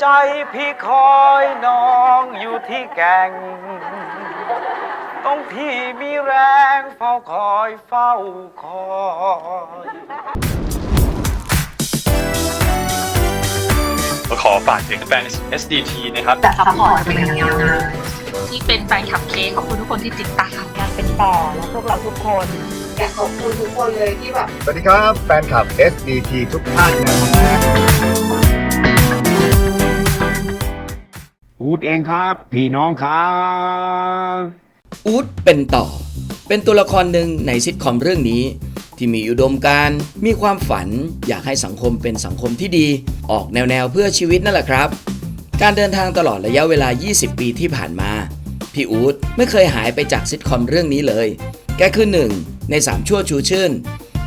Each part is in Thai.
ใจพี่คอยน้องอยู่ที่แก่ง ตรงที่มีแรงเฝ้าคอยเฝ้าคอย ขอฝากถึงแฟน SDT นะครับจะซัพพอร์ตเป็นอย่างยาวนานที่เป็นแฟนคลับเคขอบคุณทุกคนที่ติดตามอยากเป็นต่อและพวกเราทุกคนอยากขอบคุณทุกคนเลยที่แบบ สวัสดีครับ แฟนคลับ SDT ทุกท่านนะ อูดเองครับ พี่น้องครับอูดเป็นต่อ เป็นตัวละครหนึ่งในซิทคอมเรื่องนี้ ที่มีอุดมการมีความฝันอยากให้สังคมเป็นสังคมที่ดี ออกแนวแนวเพื่อชีวิตนั่นแหละครับ การเดินทางตลอดระยะเวลา 20 ปีที่ผ่านมา พี่อูดไม่เคยหายไปจากซิทคอมเรื่องนี้เลย แกคือหนึ่งใน3ชั่วชูชื่น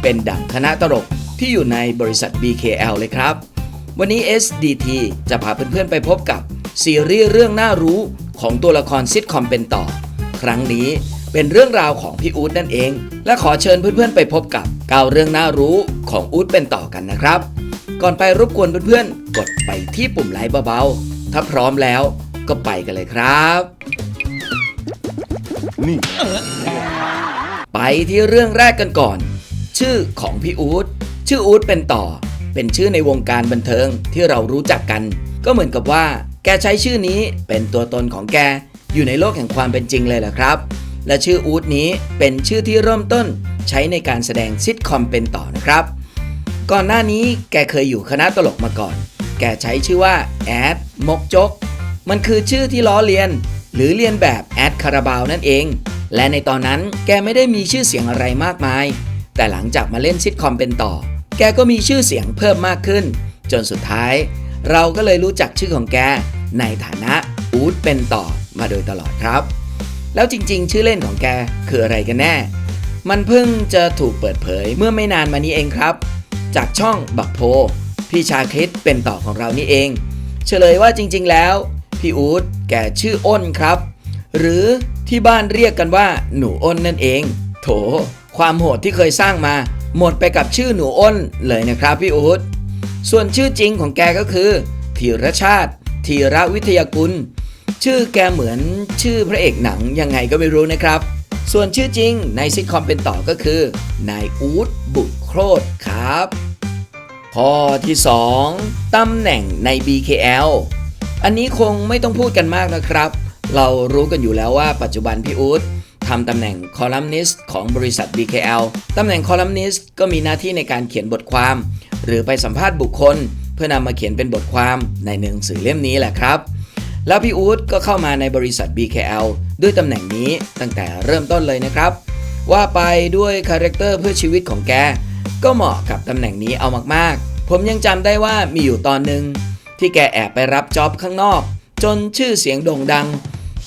เป็นดั่งคณะตลกที่อยู่ในบริษัท BKL เลยครับ วันนี้ SDT จะพาเพื่อนๆไปพบกับ ซีรีส์เรื่องน่ารู้ของตัวละครซิทคอมเป็นต่อ ครั้งนี้เป็นเรื่องราวของพี่อู๊ดนั่นเอง และขอเชิญเพื่อนๆไปพบกับเก้าเรื่องน่ารู้ของอู๊ดเป็นต่อกันนะครับ ก่อนไปรบกวนเพื่อนๆ กดไปที่ปุ่มไลค์เบาๆ ถ้าพร้อมแล้วก็ไปกันเลยครับ นี่ไปที่เรื่องแรกกันก่อน ชื่อของพี่อู๊ดชื่ออู๊ดเป็นต่อ เป็นชื่อในวงการบันเทิงที่เรารู้จักกัน ก็เหมือนกับว่าแกใช้ชื่อนี้เป็นตัวตนของแกอยู่ในโลกแห่งความเป็นจริงเลยแหละครับ และชื่ออูดนี้เป็นชื่อที่เริ่มต้นใช้ในการแสดงซิทคอมเป็นต่อนะครับ ก่อนหน้านี้แกเคยอยู่คณะตลกมาก่อน แกใช้ชื่อว่าแอดมกจก มันคือชื่อที่ล้อเลียน หรือเลียนแบบแอดคาราบาวนั่นเอง และในตอนนั้นแกไม่ได้มีชื่อเสียงอะไรมากมาย แต่หลังจากมาเล่นซิทคอมเป็นต่อ แกก็มีชื่อเสียงเพิ่มมากขึ้น จนสุดท้าย เราก็เลยรู้จักชื่อของแก ในฐานะอูดเป็นต่อมาโดยตลอดครับ แล้วจริงๆ ชื่อเล่นของแกคืออะไรกันแน่ มันเพิ่งจะถูกเปิดเผยเมื่อไม่นานมานี้เองครับ จากช่องบักโพ พี่ชาคริสเป็นต่อของเรานี่เอง เฉลยว่าจริงๆ แล้ว พี่อูดแกชื่ออ้นครับ หรือที่บ้านเรียกกันว่าหนูอ้นนั่นเอง โถ ความโหดที่เคยสร้างมา หมดไปกับชื่อหนูอ้นเลยนะครับพี่อูดส่วนชื่อจริงของแกก็คือธีรชาติ ธีรวิทยากุล ชื่อแกเหมือนชื่อพระเอกหนังยังไงก็ไม่รู้นะครับ ส่วนชื่อจริงในซิทคอมเป็นต่อก็คือนายอูดบุตรโครธครับ ข้อที่ 2ตำแหน่งใน BKL อันนี้คงไม่ต้องพูดกันมากนะครับ เรารู้กันอยู่แล้วว่าปัจจุบันพี่อูดทำตำแหน่งคอลัมนิสต์ของบริษัท BKL ตำแหน่งคอลัมนิสต์ก็มีหน้าที่ในการเขียนบทความ หรือไปสัมภาษณ์บุคคล พื่อนำมาเขียนเป็นบทความในหนังสือเล่มนี้แหละครับ แล้วพี่อู๊ดก็เข้ามาในบริษัท BKL ด้วยตำแหน่งนี้ตั้งแต่เริ่มต้นเลยนะครับ ว่าไปด้วยคาแรคเตอร์เพื่อชีวิตของแก ก็เหมาะกับตำแหน่งนี้เอามากๆ ผมยังจำได้ว่ามีอยู่ตอนหนึ่งที่แกแอบไปรับจ็อบข้างนอก จนชื่อเสียงโด่งดัง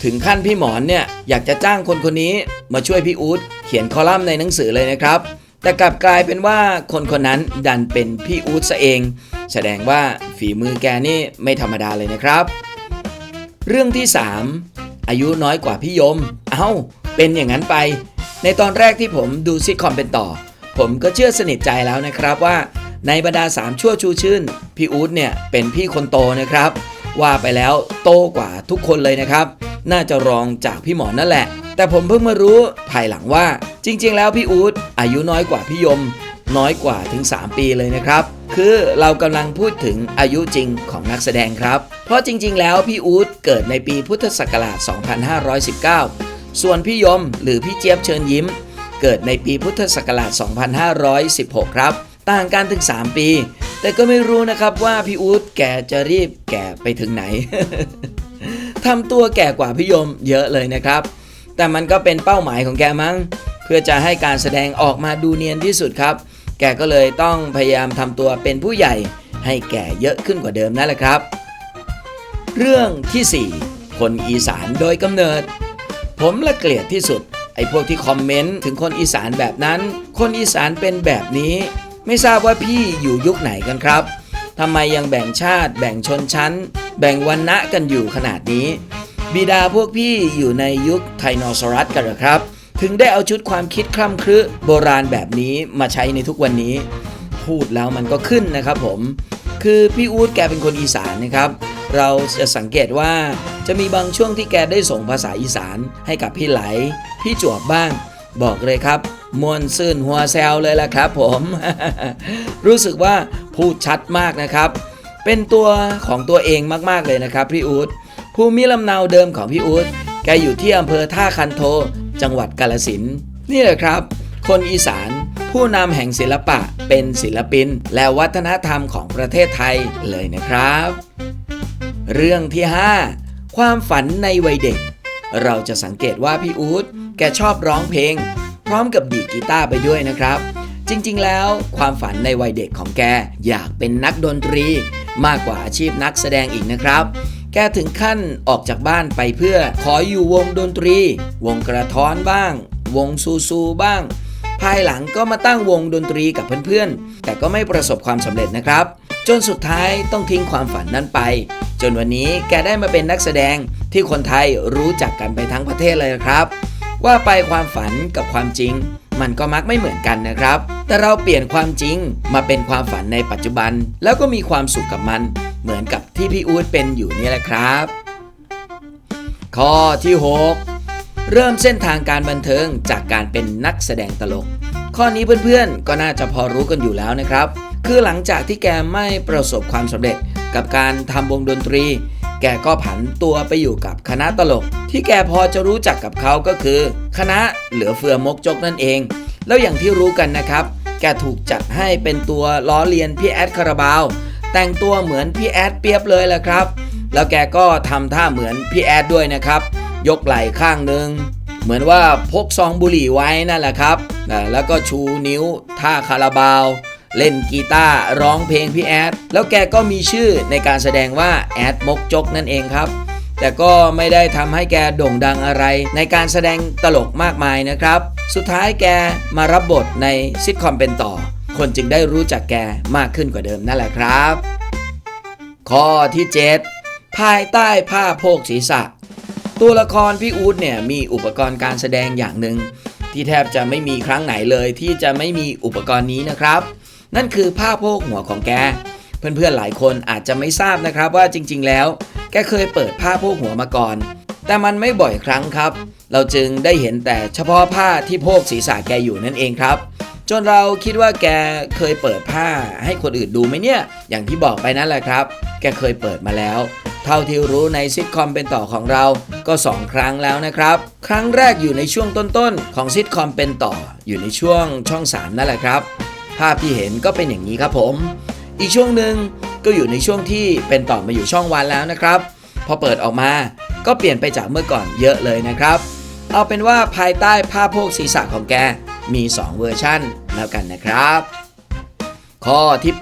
ถึงขั้นพี่หมอนเนี่ยอยากจะจ้างคนคนนี้มาช่วยพี่อู๊ดเขียนคอลัมน์ในหนังสือเลยนะครับ แต่กลับกลายเป็นว่าคนคนนั้นดันเป็นพี่อู๊ดซะเอง แสดงว่าฝีมือแกนี่ไม่ธรรมดาเลยนะครับ เรื่องที่ 3 อายุน้อยกว่าพี่ยม เอ้า เป็นอย่างนั้นไป ในตอนแรกที่ผมดูซิทคอมเป็นต่อ ผมก็เชื่อสนิทใจแล้วนะครับว่า ในบรรดา3ชั่วชูชื่น พี่อู๊ดเนี่ยเป็นพี่คนโตนะครับ ว่าไปแล้วโตกว่าทุกคนเลยนะครับ น่าจะรองจากพี่หมอนั่นแหละ แต่ผมเพิ่งมารู้ภายหลังว่าจริง ๆ แล้วพี่อู๊ดอายุน้อยกว่าพี่ยม น้อยกว่าถึง 3 ปีเลยนะครับ คือเรากำลังพูดถึงอายุจริงของนักแสดงครับ เพราะจริง ๆ แล้วพี่อู๊ดเกิดในปีพุทธศักราช 2519 ส่วนพี่ยมหรือพี่เจี๊ยบเชิญยิ้ม เกิดในปีพุทธศักราช 2516 ครับ ต่างกันถึง 3 ปี แต่ก็ไม่รู้นะครับว่าพี่อู๊ดแกจะรีบแก่ไปถึงไหนทำตัวแก่กว่าพี่ยมเยอะเลยนะครับ แต่มันก็เป็นเป้าหมายของแกมั้ง เพื่อจะให้การแสดงออกมาดูเนียนที่สุดครับ แกก็เลยต้องพยายามทำตัวเป็นผู้ใหญ่ให้แก่เยอะขึ้นกว่าเดิมนั่นแหละครับ เรื่องทีสี่ 4 คนอีสานโดยกำเนิด ผมละเกลียดที่สุด ไอ้พวกที่คอมเมนต์ถึงคนอีสานแบบนั้น คนอีสานเป็นแบบนี้ ไม่ทราบว่าพี่อยู่ยุคไหนกันครับทำไมยังแบ่งชาติแบ่งชนชั้น แบ่งวันณะกันอยู่ขนาดนี้ บิดาพวกพี่อยู่ในยุคไทโนซอรัสกันหรอครับ ถึงได้เอาชุดความคิดคล่ำครึโบราณแบบนี้มาใช้ในทุกวันนี้ พูดแล้วมันก็ขึ้นนะครับผม คือพี่อู๊ดแกเป็นคนอีสานนะครับ เราจะสังเกตว่าจะมีบางช่วงที่แกได้ส่งภาษาอีสานให้กับพี่ไหล พี่จวบบ้าง บอกเลยครับมวนซื่นหัวแซวเลยล่ะครับผม รู้สึกว่าพูดชัดมากนะครับ เป็นตัวของตัวเองมากๆเลยนะครับพี่อู๊ดภูมิลำเนาเดิมของพี่อู๊ดแกอยู่ที่อำเภอท่าคันโท จังหวัดกาลสินนี่แหละครับ คนอีสานผู้นำแห่งศิลปะเป็นศิลปิน และวัฒนธรรมของประเทศไทยเลยนะครับ เรื่องที่ 5 ความฝันในวัยเด็ก เราจะสังเกตว่าพี่อู๊ดแกชอบร้องเพลง พร้อมกับดีกีตาร์ไปด้วยนะครับ จริงๆ แล้วความฝันในวัยเด็กของแกอยากเป็นนักดนตรี มากกว่าอาชีพนักแสดงอีกนะครับ แกถึงขั้นออกจากบ้านไปเพื่อขออยู่วงดนตรี วงกระท้อนบ้าง วงซูซูบ้าง ภายหลังก็มาตั้งวงดนตรีกับเพื่อนๆ แต่ก็ไม่ประสบความสำเร็จนะครับ จนสุดท้ายต้องทิ้งความฝันนั้นไป จนวันนี้แกได้มาเป็นนักแสดงที่คนไทยรู้จักกันไปทั้งประเทศเลยครับ ว่าไปความฝันกับความจริง มันก็มักไม่เหมือนกันนะครับ แต่เราเปลี่ยนความจริงมาเป็นความฝันในปัจจุบัน แล้วก็มีความสุขกับมัน เหมือนกับที่พี่อู๊ดเป็นอยู่นี่แหละครับ ข้อที่ 6 เริ่มเส้นทางการบันเทิงจากการเป็นนักแสดงตลก ข้อนี้เพื่อนๆ ก็น่าจะพอรู้กันอยู่แล้วนะครับ คือหลังจากที่แกไม่ประสบความสำเร็จกับการทำวงดนตรี แกก็ผันตัวไปอยู่กับคณะตลก ที่แกพอจะรู้จักกับเขาก็คือ คณะเหลือเฟือมกจกนั่นเอง แล้วอย่างที่รู้กันนะครับ แกถูกจัดให้เป็นตัวล้อเลียนพี่แอดคาราบาว แต่งตัวเหมือนพี่แอดเปียบเลยแหละครับ แล้วแกก็ทำท่าเหมือนพี่แอดด้วยนะครับ ยกไหล่ข้างหนึ่งเหมือนว่าพกซองบุหรี่ไว้นั่นแหละครับ แล้วก็ชูนิ้วท่าคาราบาว เล่นกีตาร์ร้องเพลงพี่แอด แล้วแกก็มีชื่อในการแสดงว่าแอดมกจกนั่นเองครับ แต่ก็ไม่ได้ทำให้แกโด่งดังอะไร ในการแสดงตลกมากมายนะครับ สุดท้ายแกมารับบทในซิทคอมเป็นต่อ คนจึงได้รู้จักแกมากขึ้นกว่าเดิมนั่นแหละครับ ข้อที่ 7 ภายใต้ผ้าโพกศีรษะ ตัวละครพี่อู๊ดเนี่ยมีอุปกรณ์การแสดงอย่างหนึ่งที่แทบจะไม่มีครั้งไหนเลยที่จะไม่มีอุปกรณ์นี้นะครับ นั่นคือผ้าโพกหัวของแก เพื่อนๆหลายคนอาจจะไม่ทราบนะครับว่าจริง ๆ แล้ว แกเคยเปิดผ้าโพกหัวมาก่อน แต่มันไม่บ่อยครั้งครับ เราจึงได้เห็นแต่เฉพาะผ้าที่โพกศีรษะแกอยู่นั่นเองครับ จนเราคิดว่าแกเคยเปิดผ้าให้คนอื่นดูไหมเนี่ย อย่างที่บอกไปนั่นแหละครับ แกเคยเปิดมาแล้ว เท่าที่รู้ในซิทคอมเป็นต่อของเราก็ 2 ครั้งแล้วนะครับ ครั้งแรกอยู่ในช่วงต้นๆของซิทคอมเป็นต่ออยู่ในช่วงช่อง 3 นั่นแหละครับ ภาพที่เห็นก็เป็นอย่างนี้ครับผม อีกช่วงหนึ่งก็อยู่ในช่วงที่เป็นต่อมาอยู่ช่องวันแล้วนะครับ พอเปิดออกมาก็เปลี่ยนไปจากเมื่อก่อนเยอะเลยนะครับ เอาเป็นว่าภายใต้ผ้าโพกศีรษะของแก มี 2 เวอร์ชั่นแล้วกันนะครับ ข้อที่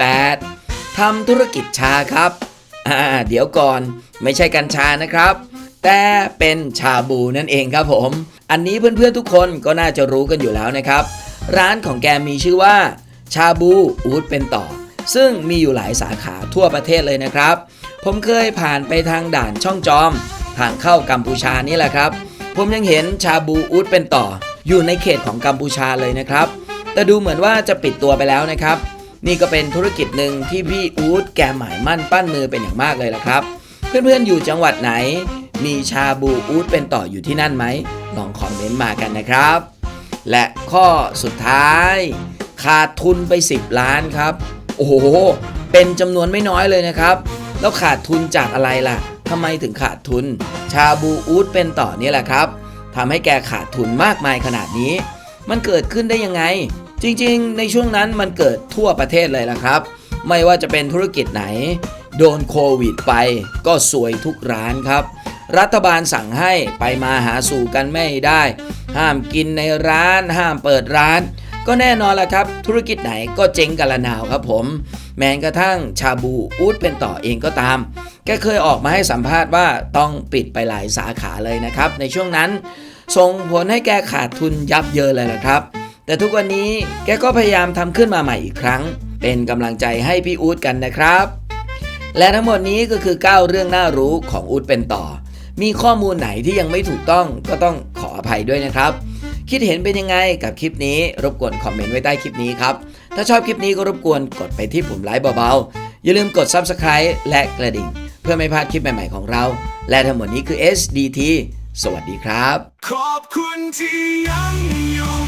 8ทำธุรกิจชาครับเดี๋ยวก่อนไม่ใช่กัญชานะครับ แต่เป็นชาบูนั่นเองครับผม อันนี้เพื่อนๆทุกคนก็น่าจะรู้กันอยู่แล้วนะครับ ร้านของแกมีชื่อว่า ชาบูอูดเป็นต่อ ซึ่งมีอยู่หลายสาขาทั่วประเทศเลยนะครับ ผมเคยผ่านไปทางด่านช่องจอม ทางเข้ากัมพูชานี่แหละครับ ผมยังเห็นชาบูอูดเป็นต่อ อยู่ในเขตของกัมพูชาเลยนะครับ แต่ดูเหมือนว่าจะปิดตัวไปแล้วนะครับ นี่ก็เป็นธุรกิจหนึ่งที่พี่อูดแกหมายมั่นปั้นมือเป็นอย่างมากเลยละครับ เพื่อนๆอยู่จังหวัดไหน มีชาบูอูดเป็นต่ออยู่ที่นั่นไหมลองคอมเมนต์มากันนะครับ และข้อสุดท้าย ขาดทุนไป 10 ล้านครับ โอ้โหเป็นจำนวนไม่น้อยเลยนะครับ แล้วขาดทุนจากอะไรล่ะทำไมถึงขาดทุน ชาบูอูดเป็นต่อนี่แหละครับ ทำให้แกขาดทุนมากมายขนาดนี้ มันเกิดขึ้นได้ยังไง จริงๆ ในช่วงนั้นมันเกิดทั่วประเทศเลยล่ะครับ ไม่ว่าจะเป็นธุรกิจไหน โดนโควิดไป ก็สวยทุกร้านครับ รัฐบาลสั่งให้ไปมาหาสู่กันไม่ได้ ห้ามกินในร้าน ห้ามเปิดร้าน ก็แน่นอนละครับ ธุรกิจไหนก็เจ๊งกันละนาวครับผม แม้กระทั่งชาบูอูดเป็นต่อเองก็ตาม แกเคยออกมาให้สัมภาษณ์ว่าต้องปิดไปหลายสาขาเลยนะครับ ในช่วงนั้นส่งผลให้แกขาดทุนยับเยินเลยละครับ แต่ทุกวันนี้แกก็พยายามทำขึ้นมาใหม่อีกครั้ง เป็นกำลังใจให้พี่อูดกันนะครับ และทั้งหมดนี้ก็คือ 9 เรื่องน่ารู้ของอูดเป็นต่อ มีข้อมูลไหนที่ยังไม่ถูกต้องก็ต้องขออภัยด้วยนะครับ คิดเห็นเป็นยังไงกับคลิปนี้ รบกวนคอมเมนต์ไว้ใต้คลิปนี้ครับ ถ้าชอบคลิปนี้ก็รบกวนกดไปที่ปุ่มไลค์เบาๆ อย่าลืมกด Subscribe และกระดิ่ง เพื่อไม่พลาดคลิปใหม่ๆของเรา และทั้งหมดนี้คือ SDT สวัสดีครับ ขอบคุณที่ยังอยู่